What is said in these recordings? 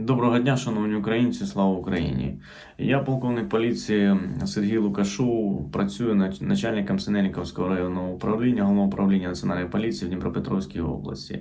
Доброго дня, шановні українці, слава Україні! Я полковник поліції Сергій Лукашу, працюю нач- начальником Синельниковського районного управління Головного управління Національної поліції в Дніпропетровській області.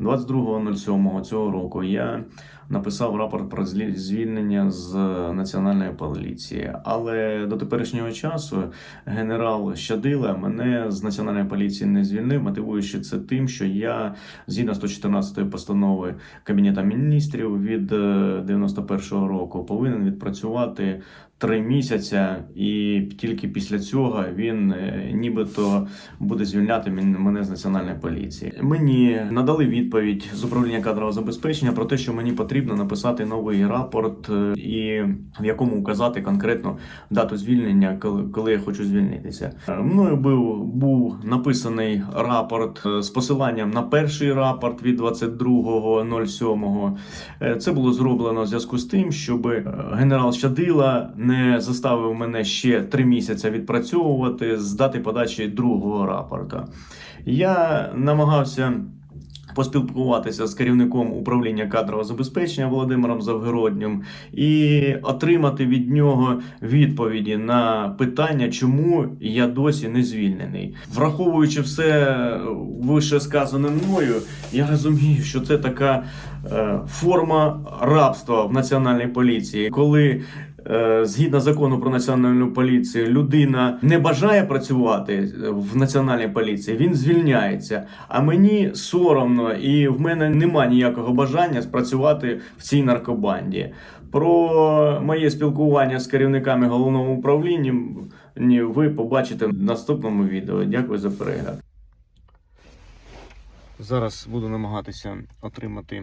22.07 цього року я написав рапорт про звільнення з Національної поліції, але до теперішнього часу генерал Щадила мене з Національної поліції не звільнив, мотивуючи це тим, що я згідно 114 постанови Кабінету міністрів від 91-го року повинен відпрацювати три місяці, і тільки після цього він е, нібито буде звільняти мене з національної поліції. Мені надали відповідь з управління кадрового забезпечення про те, що мені потрібно написати новий рапорт, е, і в якому указати конкретно дату звільнення, коли, я хочу звільнитися. Е, Мною був, був написаний рапорт з посиланням на перший рапорт від 22.07. Е, Це було зроблено в зв'язку з тим, щоб генерал Щадила не заставив мене ще три місяці відпрацьовувати з дати подачі другого рапорта. Я намагався. Поспілкуватися з керівником управління кадрового забезпечення Володимиром Завгороднім і отримати від нього відповіді на питання, чому я досі не звільнений. Враховуючи все вище сказане мною, я розумію, що це така е, форма рабства в національній поліції, коли згідно закону про національну поліцію людина не бажає працювати в національній поліції, він звільняється. А мені соромно, і в мене нема ніякого бажання спрацювати в цій наркобанді. Про моє спілкування з керівниками головного управління ви побачите в наступному відео. Дякую за перегляд. Зараз буду намагатися отримати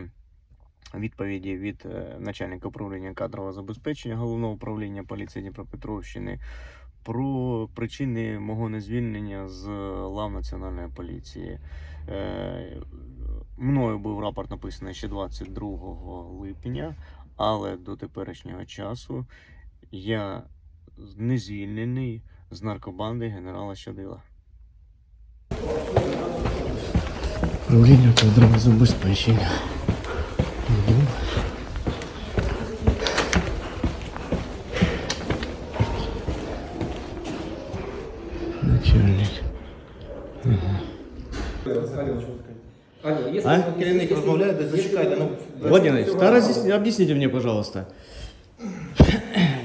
відповіді від е, начальника управління кадрового забезпечення головного управління поліції Дніпропетровщини про причини мого незвільнення з лав національної поліції. Е, Мною був рапорт написаний ще 22 липня, але до теперішнього часу я не звільнений з наркобанди генерала Щадила. Управління кадрового забезпечення. Іду. Начальник. А? Керівник розмовляє, десь зачекайте. Ну, Владимир Ильич, та роз'ясні- об'ясніть мені, пожалуйста.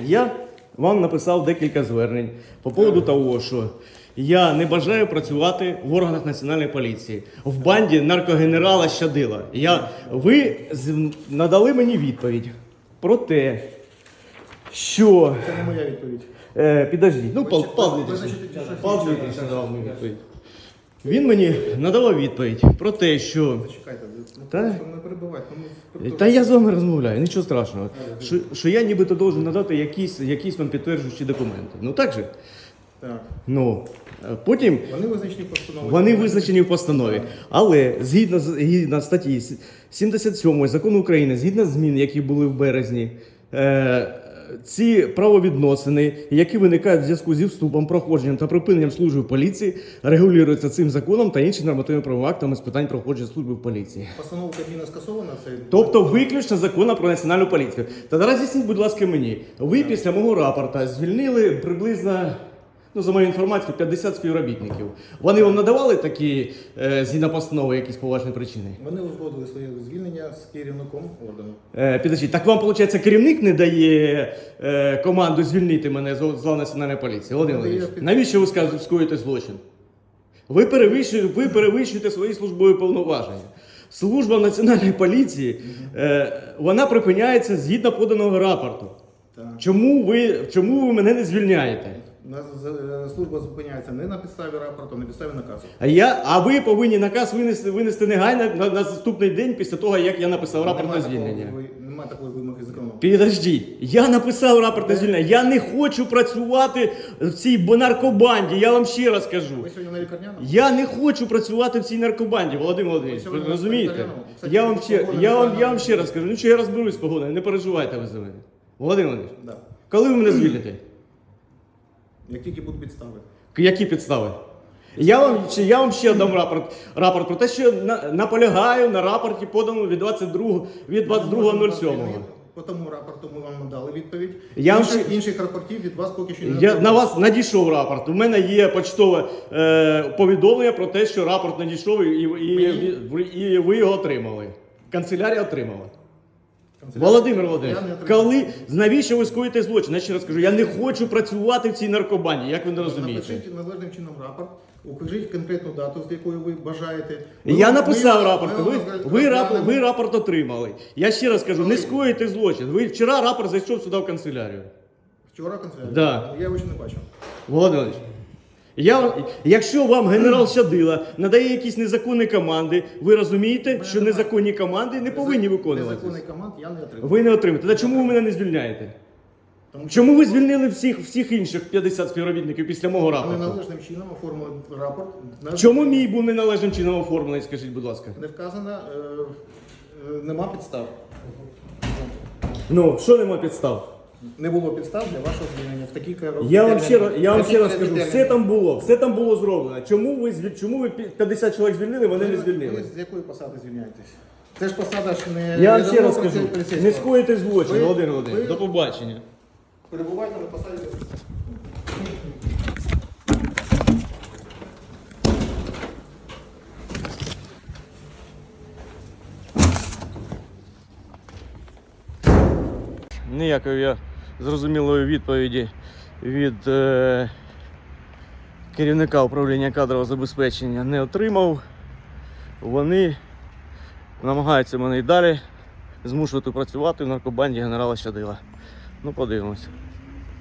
Я вам написав декілька звернень по поводу того, що я не бажаю працювати в органах національної поліції в банді наркогенерала Щадила. Я, ви надали мені відповідь про те, що. це не моя відповідь. Е, підождіть, ну, Павло Дмитрович надав мені відповідь. Він мені надавав відповідь про те, що. Зачекайте, ну, Та- не перебивайте. Ну, Та я з вами розмовляю, нічого страшного. Що, що я нібито должен надати якісь, якісь вам підтверджуючі документи. Ну так же? Так. Ну, е, потім Вони визначені постановою. вони визначені в постанові. Але згідно, з- згідно статті с- 77 закону України, згідно змін, які були в березні, е, ці правовідносини, які виникають в зв'язку зі вступом, проходженням та припиненням служби в поліції, регулюються цим законом та іншими нормативними актами з питань проходження служби в поліції. Постанова Кабміна скасована, це... Тобто виключно закону про національну поліцію. Та роз'ясніть, будь ласка, мені. Ви після мого рапорта звільнили приблизно, ну за мою інформацію, 50 співробітників. Вони вам надавали такі е, згідно постанови якісь поважні причини? Вони узгодили своє звільнення з керівником органу. Е, підождіть, так вам, виходить, керівник не дає е, команду звільнити мене з з лав національної поліції. Володимир Дає Володимирович, під- навіщо ви сказ- скоїте злочин? Ви перевищуєте, ви перевищуєте свої службові повноваження. Служба національної поліції е, вона припиняється згідно поданого рапорту. Так. Чому ви, чому ви мене не звільняєте? У нас е, служба зупиняється не на підставі рапорту, а на підставі наказу. А я, а ви повинні наказ винести, винести негайно на, на наступний день після того, як я написав рапорт на звільнення. такого- Нема такої вимоги закону. Підождіть, я написав рапорт на звільнення. Я не хочу працювати в цій наркобанді. Я вам ще раз кажу. Ви сьогодні на лікарняному? Я не хочу працювати в цій наркобанді, Володимир Володимирович. Ви розумієте? Кстати, Я вам ще, я вам, я вам ще раз кажу, ну що я розберусь з погодою, не переживайте ви за мене. Володимир Володимирович, Да. коли ви мене звільните? Як тільки будуть підстави. Які підстави? Я вам, я вам ще дам рапорт, рапорт про те, що на, наполягаю на рапорті, поданому від 22, від 22.07. По тому рапорту ми вам надали відповідь. Я інших, ще- інших рапортів від вас поки що не Я, на вас надійшов рапорт. У мене є почтове е, повідомлення про те, що рапорт надійшов і, і, і, і ви його отримали. Канцелярія отримала. Володимир Володимирович, коли навіщо ви скоїте злочин? Я ще раз кажу, я не хочу працювати в цій наркобані. Як ви не розумієте? Напишіть належним чином рапорт, укажіть конкретну дату, з якою ви бажаєте. Я написав рапорт. Ви, ви, рапорт, ви рапорт отримали. Я ще раз кажу, не скоїте злочин. Ви вчора рапорт зайшов сюди в канцелярію. Вчора канцелярія? Да. Я його ще не бачив. Володимир, Ілліч, я, якщо вам генерал Щадила надає якісь незаконні команди, ви розумієте, що незаконні команди не повинні виконуватися. Незаконний команд я не отримав. Ви не отримаєте. Та чому ви мене не звільняєте? Тому що Чому ви звільнили всіх, всіх інших 50 співробітників після мого рапорту? належним чином оформили рапорт. На- Чому мій був неналежним чином оформлений, скажіть, будь ласка? Не вказано, е, е, нема підстав. Ну, що нема підстав? Не було підстав для вашого звільнення в такій короткій Я вам ще раз, я вам ще раз скажу, все там було, все там було зроблено. Чому ви звіль- чому ви пі- 50 чоловік звільнили, мене не Ви- звільнили? Ви з якої посади звільняєтесь? Це ж посада ж не Я вам ще раз скажу, не скоїте злочин, Ви- Володимир Володимирович. ви- До побачення. Перебувайте на посаді. Ніякої я зрозумілої відповіді від е, керівника управління кадрового забезпечення не отримав. Вони намагаються мене і далі змушувати працювати в наркобанді генерала Щадила. Ну, подивимося.